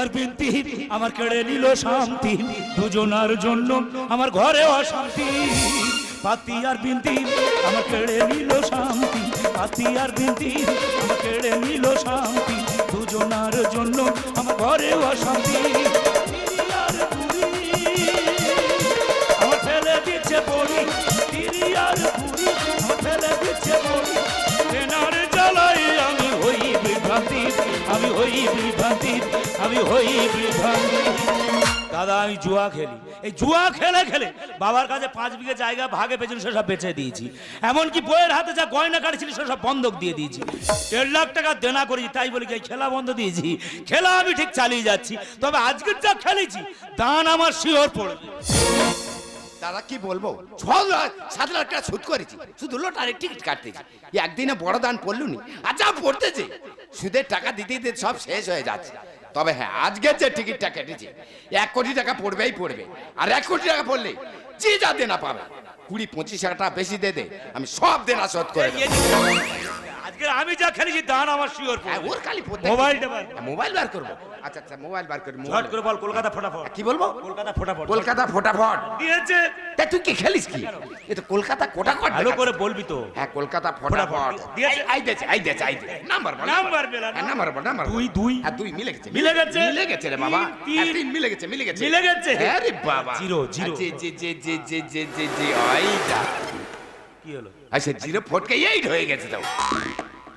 আর বিনতি, আমার কেড়ে নিল শান্তি, দুজনার জন্য আমার ঘরে অশান্তি। পাতি আর বিনতি, আমার কেড়ে নিল শান্তি, পাতি আর বিনতি, আমার কেড়ে নিল শান্তি, দুজনার জন্য আমার ঘরে অশান্তি। আমার ফেলে দিচ্ছে বড়ি তিরি আর হই বিভ্রান্তি, আমি হই বিভ্রান্তি। দাদা, আমি জুয়া খেলি। এই জুয়া খেলে খেলে বাবার কাছে পাঁচ বিঘে জায়গা ভাগে পেয়েছিল সেসব বেচে দিয়েছি। এমনকি বইয়ের হাতে যা গয়না কাটছিল সেসব বন্ধক দিয়ে দিয়েছি। দেড় লাখ টাকা দেনা করেছি, তাই বলি কি খেলা বন্ধ দিয়েছি? খেলা আমি ঠিক চালিয়ে যাচ্ছি, তবে আজকের যা খেলেছি, দান আমার শিওর পড়বে। দাদা, কি বলব? ছ সাত লাখ টাকা সুদ করেছি। শুধু লটারির টিকিট কাটতেছি। একদিনে বড় দান পড়লু নি আর যা পড়তেছে। সুদের টাকা দিতে দিতে সব শেষ হয়ে যাচ্ছে। তবে হ্যাঁ আজকের যে টিকিটটা কেটেছি, এক কোটি টাকা পড়বেই পড়বে। আর এক কোটি টাকা পড়লে যে যা দেনা পাবে। কুড়ি, পঁচিশ হাজার টাকা বেশি দে দে, আমি সব দেনা শোধ করে। আজকে আমি যা খেলেছি দান আমার শিওর হ্যাঁ, ওর খালি মোবাইলটা মোবাইল বার করব। আচ্ছা আচ্ছা মোবাইল বার করব ঝট করে বল কলকাতা ফটাফট। কি বলব? কলকাতা ফটাফট। কলকাতা ফটাফট। দিয়েছে তা তুই কি খেলিস কি? এ তো কলকাতা কোটা কোটা ভালো করে বলবি তো। হ্যাঁ কলকাতা ফটাফট। দিয়েছে? আই দেছে আই দেছে আই দেছে নাম্বার বল নাম্বার। বল নাম্বার। বল নাম্বার দুই দুই। আর দুই মিলে গেছে মিলে গেছে? মিলে গেছে রে বাবা। হ্যাঁ, তিন মিলে গেছে মিলে গেছে। মিলে গেছে? আরে বাবা। Zero zero. জি জি জি জি জি জি জি আই দা কি হলো? আচ্ছা জিরো ফটকে এইট হয়ে গেছে তাও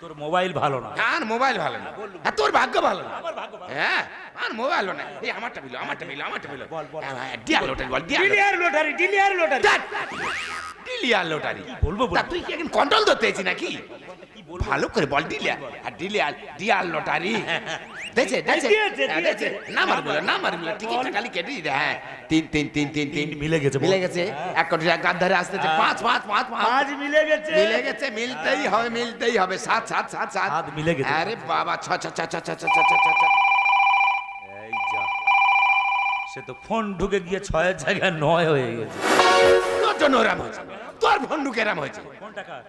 তোর মোবাইল ভালো না আর মোবাইল ভালো না আর তোর ভাগ্য ভালো না আমার ভাগ্য ভালো। হ্যাঁ আর মোবাইল না এই আমারটা বিলো আমারটা বিলো আমারটা বিলো বল, বল। ডিয়ার লোটারি বল dear dealer lottery. Dealer lottery. Dealer lottery. বলব। তুই কি এখন কন্ট্রোল ধরতে নাকি? ভালো করে বল ডিলিয়ার আর ডিলিয়ার ডিয়ার লটারি। হ্যাঁ, দিয়েছে। দেছে নাম্বার বলো নাম্বার বলো টিকিটটা খালি কেটে দিতে হ্যাঁ। তিন তিন তিন তিন তিন। মিলে গেছে, মিলে গেছে। এক কোটি টাকা গাদ ধরে আসতেছে। পাঁচ পাঁচ পাঁচ পাঁচ। আজ মিলে গেছে। মিলে গেছে মিলতেই হবে মিলতেই হবে। সাত সাত সাত সাত। মিলে গেছে। আরে বাবা ছ ছ ছ ছ ছ ছ ছ ছ ছ এই যা। সে তো ফোন ঢুকে গিয়ে ছয়ের জায়গায় নয় হয়ে গেছে। জন্য ওরাম হয়েছে। তোর ফোন ঢুকে এরাম হয়েছে?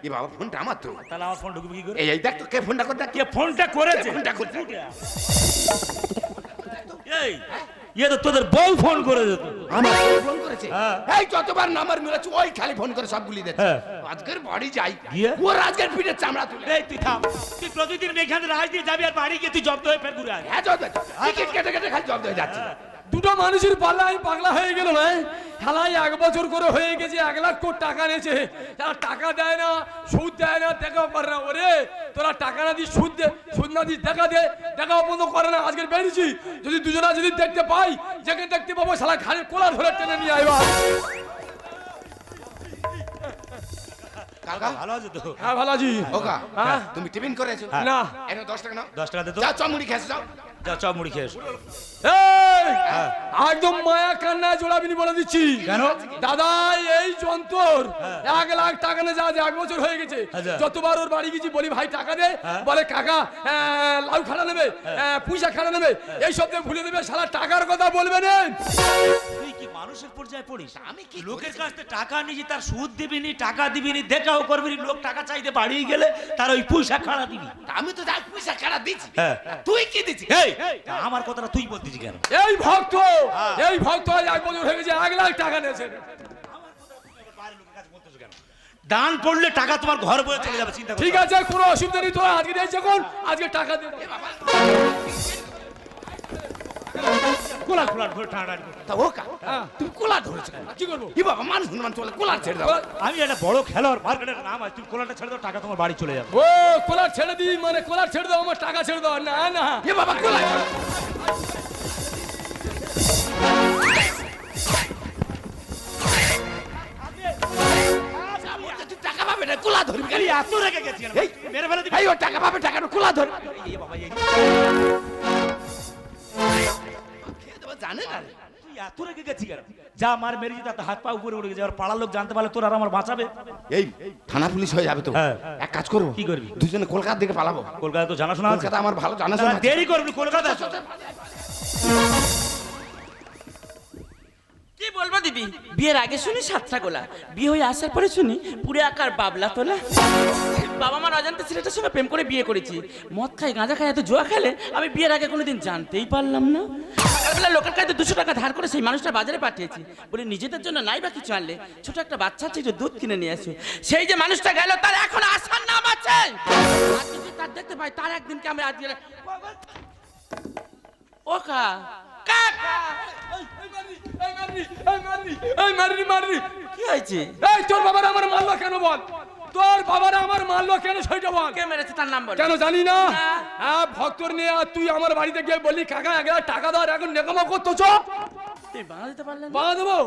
এ বাবা ফোনটা আমার তো। তাহলে আমার ফোন ঢুকবে কি করে? এই দেখ তো কে ফোনটা করে দেখ কে ফোনটা করেছে? ফোনটা করছে? এই ইয়ে তো তোদের বউ ফোন করে দিত আমার ফোন করেছে? হ্যাঁ। এই যতবার নাম্বার মিলেছে ওই খালি ফোন করে সবগুলি দিচ্ছে হ্যাঁ। আজকের বাড়ি যাই? ওর আজকের পিঠে চামড়া তুলে। এই তুই থাম। তুই প্রতিদিন এখানে রাজ দিয়ে যাবি আর বাড়ি গিয়ে তুই জব্দ হয়ে ফের ঘুরে আসবি। হ্যাঁ জব টিকিট কেটে কেটে খালি জব হয়ে যাচ্ছে। দুটো মানুষের পাল্লায় পাগলা হয়ে গেল না? খেলায় এক বছর করে হয়ে গেছে এক লাখ কোটি টাকা নিয়েছে। তারা টাকা দেয় না সুদ দেয় না দেখা করে না ওরে তোরা টাকা না দিস সুদ দে সুদ না দিস দেখা দে দেখা বন্ধ করে না আজকে বেরিয়েছি। যদি দুজনা যদি দেখতে পাই যাকে দেখতে পাবো শালা খালি কোলা ধরে টেনে নিয়ে আইবা কাকা ভালো আছে তো? হ্যাঁ ভালাজি ওকা হ্যাঁ? তুমি টিফিন করেছ? না। এনে দশ টাকা নাও। দশ টাকা দে তো। যাও চমুড়ি খেয়েছো যাও। যা মুড়ি খেয়ে এসো। এই! একদম মায়া কান্নায় জোড়াবিনি বলে দিচ্ছি। কেন? দাদা এই যন্তর এক লাখ টাকা না যা যা এক বছর হয়ে গেছে। আচ্ছা। যতবার ওর বাড়ি গেছি বলি ভাই টাকা দে। হ্যাঁ। বলে কাকা আহ, লাউ খাড়া নেবে আহ, পুঁইশা খাড়া নেবে। এই সব দিয়ে ভুলে দেবে সারা টাকার কথা বলবে না। তুই মানুষের পর্যায়ে পড়িস। আমি কি লোকের কাছ থেকে টাকা নিয়েছি তার সুদ দিবিনি টাকা দিবিনি দেখাও করবি নি, লোক টাকা চাইতে বাড়িয়ে গেলে তার ওই পয়সা খাড়া দিবি। আমি তো যাই পয়সা কাটা দিচ্ছি হ্যাঁ। তুই কি দিচ্ছিস এই আমার কথাটা তুই বলতেছি কেন? এই ভক্ত হ্যাঁ। এই ভক্ত আজ এক বছর হয়ে গেছে এক লাখ টাকা নিয়েছে। দান পড়লে টাকা তোমার ঘর বয়ে চলে যাবে চিন্তা ঠিক আছে কোনো অসুবিধা নেই তোরা আজকে দিয়েছে কোন আজকে টাকা দে কোলা খোলা ঘরে টানা টানি করো। তা ওকা তুমি কোলা ধরেছো কেন? কি করব? কি বাবা মানুষ মান চলে কোলা ছেড়ে দাও। আমি একটা বড় খেলোয়াড় মার্কেটের নাম আছে তুমি কোলাটা ছেড়ে দাও টাকা তোমার বাড়ি চলে যাবে। ও কোলার ছেড়ে দিই মানে কোলার ছেড়ে দাও আমার টাকা ছেড়ে দাও না না। এ বাবা কোলা? তুই টাকা পাবে না কোলা ধরবি? এই এত রেগে গেছি? এই, মেরে ফেলে দিবি? এই ও টাকা পাবে টাকা কোলা ধর এই বাবা, এই- জানে না তুই এত রেগে গেছি কেন? যা মার মেরে যেতে তার হাত পা উপরে উঠে গেছে। আর পাড়ার লোক জানতে পারলে তোর আর আমার বাঁচাবে। এই থানা পুলিশ হয়ে যাবে তো। হ্যাঁ। এক কাজ করব কি করবি? দুজনে কলকাতার দিকে পালাবো। কলকাতা তো জানাশোনা কলকাতা আমার ভালো জানাশোনা শোনা দেরি করবি কলকাতা কি বলব দিদি? বিয়ের আগে শুনি সাতটা গোলা। বিয়ে হয়ে আসার পরে শুনি পুরো আকার বাবলা তোলা। বাবা মার অজান্তে ছেলেটার সঙ্গে প্রেম করে বিয়ে করেছি। মদ খাই গাঁজা খাই এত জোয়া খেলে, আমি বিয়ের আগে কোনোদিন জানতেই পারলাম না। সকালবেলা লোকের কাছে দুশো টাকা ধার করে সেই মানুষটা বাজারে পাঠিয়েছি। বলে, নিজেদের জন্য নাই বা কিছু আনলে? ছোট একটা বাচ্চা একটু দুধ কিনে নিয়ে আসো। সেই যে মানুষটা গেল, তার এখন আসার নাম আছে। তার দেখতে পাই, তার একদিনকে আমি আজকে ও কা এই মারনি, এই মারনি, এই মারনি, মারনি। কি হয়েছে? এই তোর বাবারা আমার মারলো কেন বল? তোর বাবারা আমার মারলো কেন সেটা বল? কে মেরেছে তার নাম বল? কেন জানি না? না। হ্যাঁ ভক্তর নিয়ে আর তুই আমার বাড়িতে গিয়ে বললি কাকা এক হাজার টাকা দাও এখন নেকামো করতো চপ বাধা দেবো?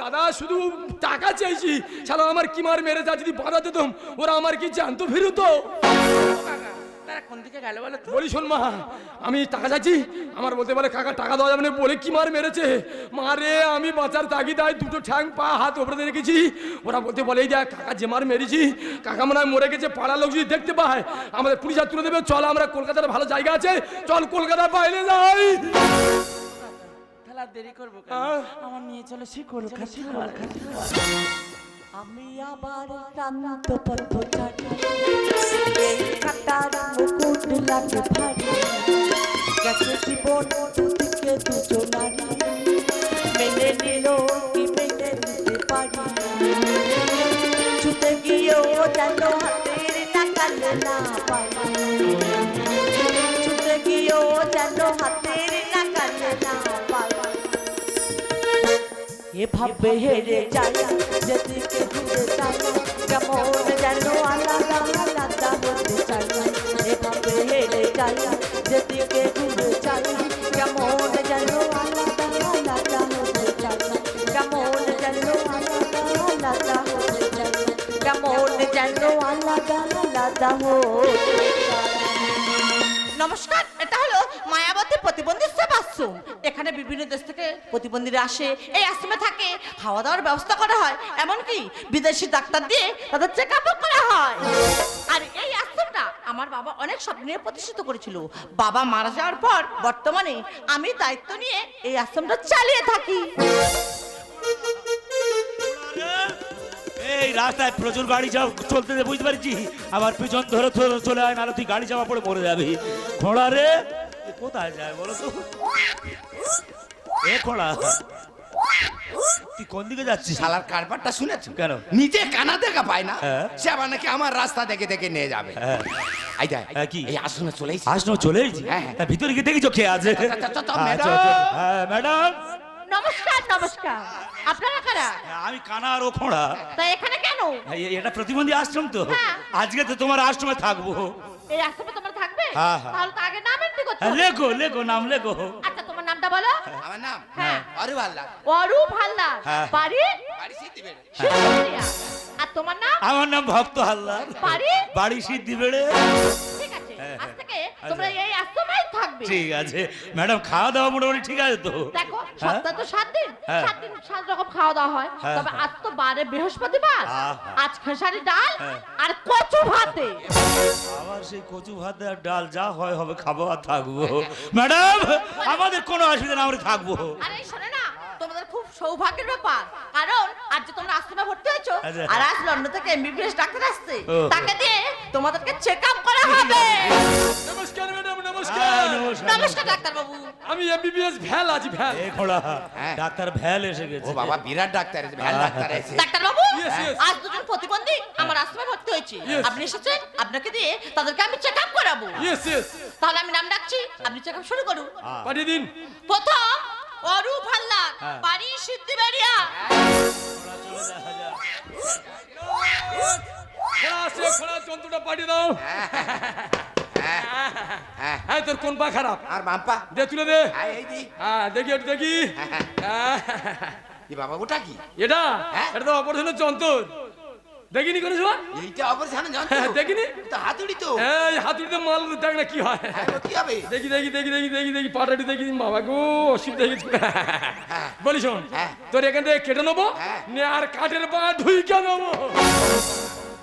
দাদা শুধু টাকা চাইছি। শালা আমার কি মার মেরে যা যদি বাধা দিতাম ওরা আমার কি জানতো ফিরুতো? কোন দিকে গেল বলো বলি শোন মা আমি টাকা চাইছি। আমার বলতে বলে কাকা টাকা দেওয়া যাবে না। বলে কি মার মেরেছে? মারে আমি বাঁচার তাগিদায় দুটো ঠ্যাং পা হাত ওপরে দিয়ে রেখেছি। ওরা বলতে বলে দেখ কাকা যে মার মেরেছি কাকা মনে মরে গেছে পাড়ার লোক যদি দেখতে পায় আমাদের পুলিশ তুলে দেবে। চল আমরা কলকাতার ভালো জায়গা আছে। চল কলকাতার বাইরে যাই। দেরি করব আমার নিয়ে চলো সে কলকাতা আমি আবার ক্লান্ত পথচারী এই কাটার মুকুট লাগে ভারী। গেছে জীবন দুদিকে দুটো নারী। মেনে নিল কি মেনে নিতে পারি। ছুটে গিয়েও যেন হাতের নাগালে না পারি ছুটে গিয়েও যেন হাতের এভাবে হেরে যায় যেদিকে ঘুরে যাই বিভিন্ন দেশ থেকে প্রতিবন্ধীরা আসে, এই আশ্রমে থাকে খাওয়া দাওয়ার ব্যবস্থা করা হয়। এমনকি বিদেশি ডাক্তার দিয়ে তাদের চেক আপও করা হয়। আর এই আশ্রমটা আমার বাবা অনেক স্বপ্ন প্রতিষ্ঠিত করেছিল। বাবা মারা যাওয়ার পর বর্তমানে আমি দায়িত্ব নিয়ে এই আশ্রমটা চালিয়ে থাকি। এই রাস্তায় প্রচুর গাড়ি যাও, চলতে বুঝতে পারছি? আমার পিছন ধরে চলে আয়, নাহলে তুই গাড়ি যাওয়া পড়ে মরে যাবি। খোঁড়া রে কোথায় যায় বলো তো? এ খোঁড়া তুই কোন দিকে যাচ্ছিস শালার কারবারটা শুনেছো কেন? নিজে কানা দেখা পায় না হ্যাঁ। সে আবার নাকি আমার রাস্তা দেখে দেখে নিয়ে যাবে হ্যাঁ। এই হ্যাঁ, কি? এই আসনে চলে এসেছি। আসনো চলে এসেছি হ্যাঁ, হ্যাঁ। তা ভিতরে গিয়ে দেখেছ কে আছে চ, চ, হ্যাঁ, ম্যাডাম। হ্যাঁ, নমস্কার নমস্কার আপনারা কারা আমি কানা আর ও খোঁড়া তা এখানে কেন এই- এটা প্রতিবন্ধী আশ্রম তো হ্যাঁ। আজকে তো তোমার আশ্রমে থাকব এই আশ্রমে তোমরা থাকবে হ্যাঁ, হ্যাঁ। তাহলে তো আগে নাম এন্ট্রি করতে হ্যাঁ, লেখো লেখো নাম লেখো আচ্ছা বলো? আমার নাম? হ্যাঁ। অরু আল্লাহ অরূপ হালদার। হ্যাঁ। বাড়ি বাড়ি। সিদ্ধিবেড়ে আর তোমার নাম? আমার নাম ভক্ত হালদার। বাড়ি বাড়ি সিদ্ধি বেড়ে। ঠিক আছে হ্যাঁ, আজ থেকে আচ্ছা। তোমরা এই আশ্রমেই থাকবে। ঠিক আছে। ম্যাডাম খাওয়া দাওয়া মোটামুটি ঠিক আছে তো? দেখো হ্যাঁ? সপ্তাহে তো সাত দিন। হ্যাঁ। সাত দিন সাত রকম খাওয়া দাওয়া হয়। তবে। আজ তো বারে বৃহস্পতিবার। আজ খেসারি ডাল। আর কচু ভাতে। আবার সেই কচু ভাত আর ডাল যা হয় হবে খাব আর থাকব। ম্যাডাম আমাদের কোনো অসুবিধা না আমরা থাকব। আরে শোনো না তোমাদের খুব সৌভাগ্যের ব্যাপার। কারণ আজ যে তোমরা আশ্রমে ভর্তি হয়েছো। আর আজ লন্ডন থেকে এমবিবিএস ডাক্তার আসছে তাকে দিয়ে তোমাদেরকে চেক আপ করা হবে। নমস্কার ম্যাডাম নমস্কার। নমস্কার। ডাক্তার বাবু আমি এমবিবিএস ভ্যাল আছি ভ্যাল। এ খোলা হ্যাঁ। ডাক্তার ভ্যাল এসে গেছে। ও বাবা বিরাট ডাক্তার এসে ভ্যান ডাক্তার এসে ডাক্তার বাবু. আজ দুজন প্রতিবন্ধী আমার আশ্রমে ভর্তি হয়েছে। আপনি এসেছেন আপনাকে দিয়ে তাদেরকে আমি চেক আপ করাবো। ইয়েস ইয়েস তাহলে আমি নাম ডাকছি আপনি চেক আপ শুরু করুন। পাঠিয়ে দিন। প্রথম অরূপ হাল্লার হ্যাঁ। বাড়ি আছে খোলা যন্ত্রটা পাঠিয়ে দাও। হ্যাঁ হ্যাঁ তোর কোন পা খারাপ? আর বাম্পা দে তুলে দে। হ্যাঁ হ্যাঁ দেখি একটু দেখি। হ্যাঁ। বাবা ওটা কি? এটা? এটা তো অপারেশনের যন্ত্র দেখিনি করেছ এইটা অপারেশন জানতো হ্যাঁ, দেখিনি? তো হাতুড়ি তো। এই হাতুড়িতে মাল দেখ না কি হয়। হ্যাঁ কি হবে? দেখি দেখি দেখি দেখি দেখি দেখি পাটাটি দেখি বাবা গো অসুবিধা দেখি। বলি শোন হ্যাঁ। তোর এখান থেকে কেটে নেব হ্যাঁ। নে আর কাঠের পা ঢুইকে নেব।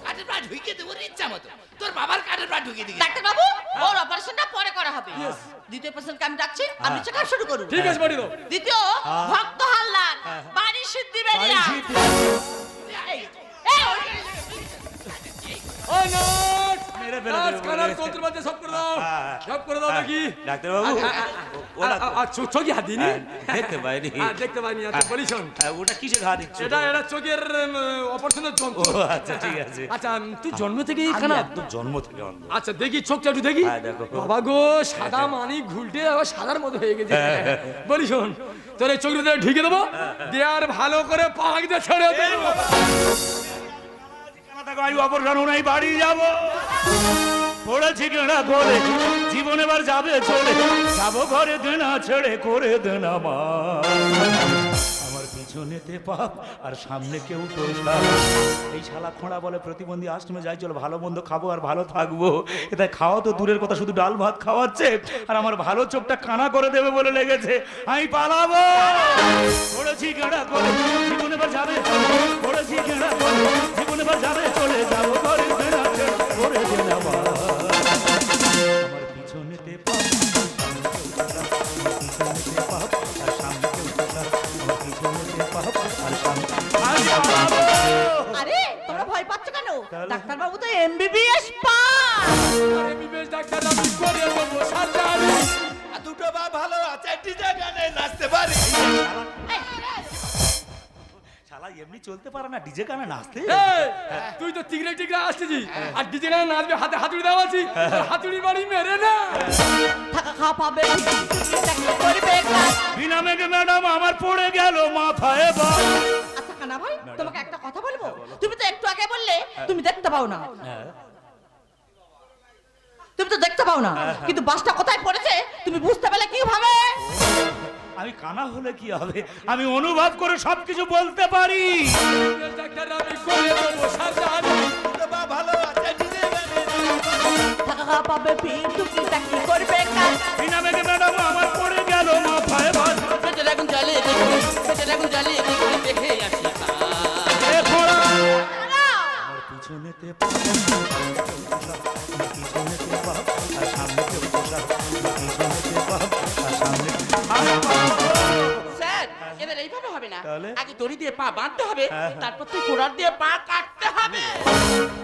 কাঠের পা ঢুকিয়ে দেবো ইচ্ছা মতো। তোর বাবার কাঠের পা ঢুকিয়ে দিবি ডাক্তার বাবু ওর অপারেশনটা পরে করা হবে। দ্বিতীয় পেশেন্টকে আমি ডাকছি আপনি চেক আপ শুরু করুন। ঠিক আছে পাঠিয়ে দাও। দ্বিতীয় ভক্ত হাল্লার বাড়ি বাড়ি সিদ্ধি- এই, এই, চোখে হাত দিনি হ্যাঁ, দেখতে পাইনি। হ্যাঁ, দেখতে পাইনি আচ্ছা বলি শোন হ্যাঁ, ওটা কিসে ঘা দিচ্ছে এটা এটা চোখের অপারেশনের ও যন্ত্র আচ্ছা ঠিক আছে আচ্ছা তুই জন্ম থেকে এখানে? একদম জন্ম থেকে অন্ধ। আচ্ছা দেখি চোখটা একটু দেখি? হ্যাঁ, বাবা গো সাদা মানি ঘুলটে আবার সাদার মতো হয়ে গেছে। বলি শোন তোর এই চোখটা ঢুকে দেবো? দিয়ে আর ভালো করে দিয়ে ছেড়ে দেবো। থাকো, আমি মা আমার। পিছনেতে পাপ আর সামনে কেউ টোসা এই শালা খোঁড়া বলে প্রতিবন্ধী আশ্রমে যাই চলো ভালো মন্দ খাব আর ভালো থাকব। এটা খাওয়া তো দূরের কথা শুধু ডাল ভাত খাওয়াচ্ছে আর আমার ভালো চোখটা কানা করে দেবে বলে লেগেছে। আমি পালাবো। পড়েছি কেনা করে জীবন এবার যাবে। পড়েছি কেনা করে জীবন চলে যাব ঘরে দেনা করে দেনা আমার পিছনেতে পাপ পিছনেতে পাপ আর সামনে আমার পিছনেতে পাপ আর সামনে আরে তোমরা ভয় পাচ্ছ কেন? ডাক্তারবাবু তো এমবিবিএস পাস। আরে ডাক্তার আমি করে দেবো সার্জারি আর দুটো বা ভালো আছে ডিজে গানে নাচতে পারি। শালা এমনি চলতে পারে না ডিজে গানে নাচতে। তুই তো আর ডিজে গানে নাচবে হাতে হাতুড়ি দেওয়া আছি। হাতুড়ি বাড়ি মেরে না। থাকা খাওয়া পাবে। করবে বিনা মেঘে ম্যাডাম আমার পড়ে গেল মাথায় বা আচ্ছা কানা ভাই তোমাকে একটা কথা বলব? তুমি তো একটু আগে বললে তুমি দেখতে পাও না। তুমি তো দেখতে পাও না কিন্তু বাসটা কোথায় পড়েছে তুমি বুঝতে পারলে কি ভাবে? আমি কানা হলে কি হবে? আমি অনুভব করে সবকিছু বলতে পারি। ভালো পাবে টুকি চাকরি করবে বিনা ম্যাডাম আমার পড়ে গেল মাথায় পেটে জ্বালিয়ে পেটে জ্বালিয়ে দেখে। আসি। এ খোঁড়া দাঁড়াও। আমার পিছনেতে পা বাঁধতে হবে হ্যাঁ। তারপর তুই কোড়ার দিয়ে পা কাটতে হবে।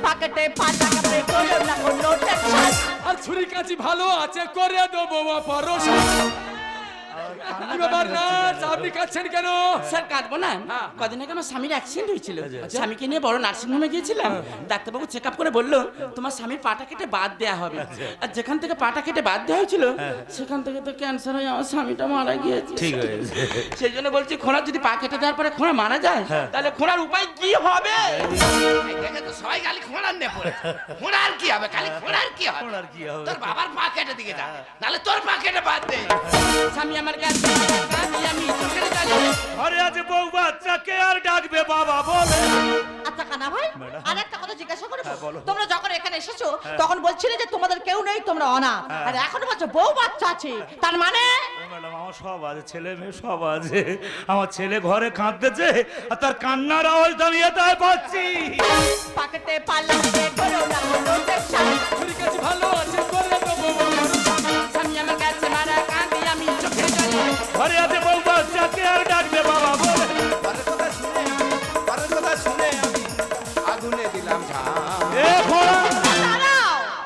পাকেটে পা টাকা পে করো না কোনো টেনশন আর ছুরি কাছি ভালো আছে করে দেবো অপারেশন কি ব্যাপার নার্স আপনি কাচ্ছেন কেন? স্যার কাঁদবো না। হ্যাঁ। কদিন আগে আমার স্বামীর অ্যাক্সিডেন্ট হয়েছিল। আচ্ছা। স্বামীকে নিয়ে বড় নার্সিং হোমে গিয়েছিলাম। ডাক্তারবাবু চেক আপ করে বলল তোমার স্বামীর পাটা কেটে বাদ দেওয়া হবে। আচ্ছা। আর যেখান থেকে পাটা কেটে বাদ দেওয়া হয়েছিল সেখান থেকে তো ক্যান্সার হয়ে আমার স্বামীটা মারা গিয়েছে। হ্যাঁ। ঠিক হয়েছে। সেই জন্য বলছি খোঁড়ার যদি পা কেটে দেওয়ার পরে খোঁড়া মারা যায় হ্যাঁ। তাহলে খোঁড়ার উপায় কি হবে? দেখে তো সবাই খালি খোঁড়ার নে পড়ে খোঁড়ার কি হবে? খালি খোঁড়ার কি হবে? খোঁড়ার কি হবে? তোর বাবার পা কেটে দিকে যা। নালে তোর পা কেটে বাদ দে। স্বামী আমার ঘরে বউ বাচ্চাকে আর ডাকবে বাবা বলে। আচ্ছা কানা ভাই আর একটা কথা জিজ্ঞাসা করব। হ্যাঁ, তোমরা যখন এখানে এসেছ তখন বলছিলে যে তোমাদের কেউ নেই তোমরা অনাথ আর এখন বলছো বউ বাচ্চা আছে। তার মানে? ম্যাডাম আমার সব আছে ছেলে মেয়ে সব আছে। আমার ছেলে ঘরে কাঁদতেছে আর তার কান্নার আওয়াজ আমি এটাই পাচ্ছি। পকেটে করো না ভালো আছে করে দেবো স্বামী আমার কাছে মারা ঘরে আছে বউ বাচ্চাকে আর ডাকবে বাবা বলে। পরের কথা শুনে আমি পরের কথা শুনে আমি আগুনে দিলাম এ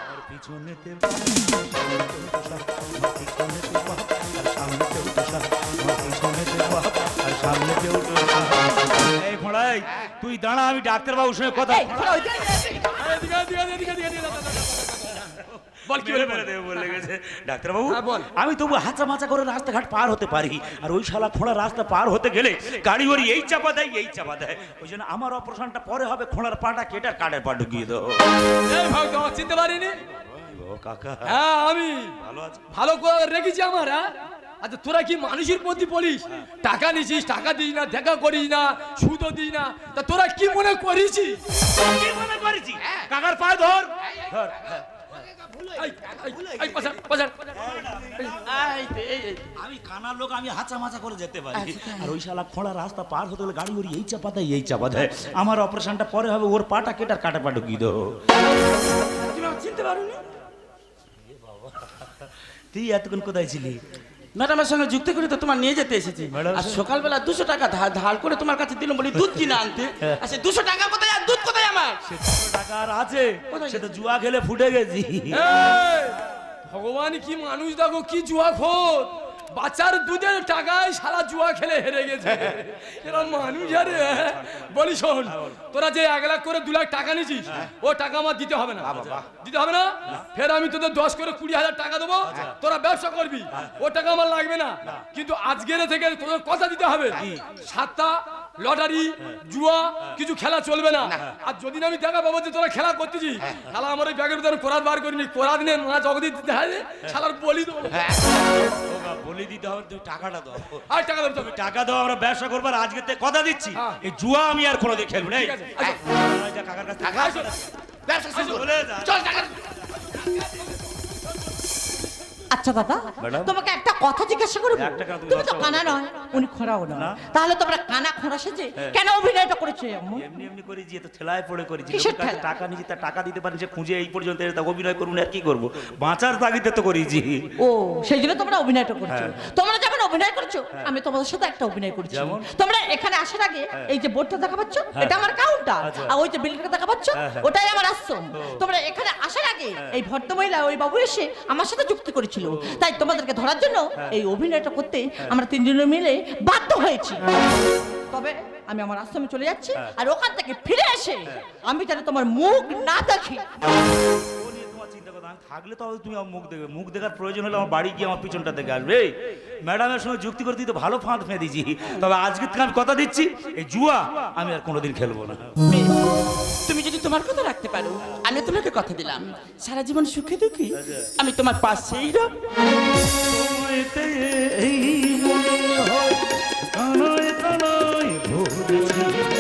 আর পিছনেতে তুই দাঁড়া আমি ডাক্তার বাবুর সঙ্গে কথা বল কি বলে দেবে বলে গেছে। ডাক্তার হ্যাঁ, বল। আমি তবু হাঁচা মাচা করে রাস্তাঘাট পার হতে পারি। আর ওই শালা খোঁড়া রাস্তা পার হতে গেলে গাড়ি ওরি এই চাপা দেয় এই চাপা দেয়। ওই জন্য আমার অপারেশনটা পরে হবে খোঁড়ার পাটা কেটে আর কাঠের পা ঢুকিয়ে তোমার চিনতে পারিনি? ও কাকা। হ্যাঁ আমি ভালো আছে? ভালো করে রেখেছি আমার হ্যাঁ? আচ্ছা তোরা কি মানুষের প্রতি বলিস? টাকা নিছিস টাকা দিস না দেখা করিস না সুদও দিস না। তা তোরা কি মনে করিছিস? কি মনে করেছি? কাকার পায়ে ধর। ধর আমি কানার লোক আমি হাঁচা মাচা করে যেতে পারি। আর ওই শালা খোঁড়া রাস্তা পার হতে গেলে গাড়ি ওর এই চাপা দেয় এই চাপা দেয় আমার অপারেশনটা পরে হবে ওর পাটা কেটার কাটা পা কি আমাকে চিনতে পারোনি? তুই এতক্ষণ কোথায় ছিলি? ম্যাডামের সঙ্গে যুক্তি করে তো তোমার নিয়ে যেতে এসেছি। আর সকালবেলা দুশো টাকা ধার ধার করে তোমার কাছে দিলাম বলি দুধ কিনে আনতে। আর সে দুশো টাকা কোথায় আর দুধ কোথায় আমার? টাকা আর আছে। কোথায় সেটা জুয়া খেলে ফুটে গেছি। ভগবান কি মানুষ দেখো কি জুয়া খোর বাচ্চার দুধের টাকায় সারা জুয়া খেলে হেরে গেছে। এরা মানুষ আরে হ্যাঁ? বলি শোন তোরা যে এক লাখ করে দু লাখ টাকা নিছিস ও টাকা আমার দিতে হবে না। দিতে হবে না? ফের আমি তোদের দশ করে কুড়ি হাজার টাকা দেবো তোরা ব্যবসা করবি। ও টাকা আমার লাগবে না। কিন্তু আজকের থেকে তোদের কথা দিতে হবে। সাতটা লটারি জুয়া কিছু খেলা চলবে না। আর যদি না আমি দেখা পাবো যে তোরা খেলা করতেছি তাহলে আমার ওই ব্যাগের ভিতরে কোরাত বার করিনি। কোরাত নিয়ে মা জগদি দিতে হবে শালার বলি দেবো। বলে দিতে হবে তুমি টাকাটা দাও। আর টাকা দাও তুমি টাকা দাও আমরা ব্যবসা করব আর আজকে তে কথা দিচ্ছি। হ্যাঁ। এই জুয়া আমি আর কোনোদিন খেলব না। কাকার কাছে টাকা আসো। ব্যবসা শুরু। চল টাকা আচ্ছা দাদা তোমাকে একটা কথা জিজ্ঞাসা করব তুমি তো কানা নয় উনি খোঁড়াও না। তাহলে তোমরা কানা খোঁড়া সেজে কেন অভিনয়টা করেছ? এমনি এমনি করে যে তো ঠেলায় পড়ে ঠেলা? টাকা নিজে তার টাকা দিতে পারি যে খুঁজে এই পর্যন্ত অভিনয় করুন আর কি করব বাঁচার তাগিদে তো করেছি ও সেই জন্য তোমরা অভিনয়টা করছ হ্যাঁ। তোমরা যখন অভিনয় করছ? আমি তোমাদের সাথে একটা অভিনয় করছি। তোমরা এখানে আসার আগে এই যে বোর্ডটা দেখা পাচ্ছ? এটা আমার কাউন্টার আচ্ছা। আর ওই যে বিল্ডিংটা দেখা পাচ্ছ? হ্যাঁ, হ্যাঁ। ওটাই আমার আশ্রম। তোমরা এখানে আসার আগে এই ভদ্রমহিলা ওই বাবু এসে আমার সাথে যুক্তি করেছিল। তাই তোমাদেরকে ধরার জন্য এই অভিনয়টা করতে আমরা তিনজনে মিলে বাধ্য হয়েছি। তবে আমি আমার আশ্রমে চলে যাচ্ছি আর ওখান থেকে ফিরে এসে আমি যেন তোমার মুখ না দেখি। আমি থাকলে তো তুমি আমার মুখ দেখবে। মুখ দেখার প্রয়োজন হলে আমার বাড়ি গিয়ে আমার পিছনটা দেখে আসবে। ম্যাডামের সঙ্গে যুক্তি করতে তো ভালো ফাঁদ ফেঁ দিয়েছি তবে আজকে থেকে আমি কথা দিচ্ছি এই জুয়া আমি আর কোনোদিন খেলব না। তুমি যদি তোমার কথা রাখতে পারো আমি তোমাকে কথা দিলাম। সারা জীবন সুখে দুঃখী আমি তোমার পাশেই রব। এই মনে হয় কানায় কানায় ভরেছি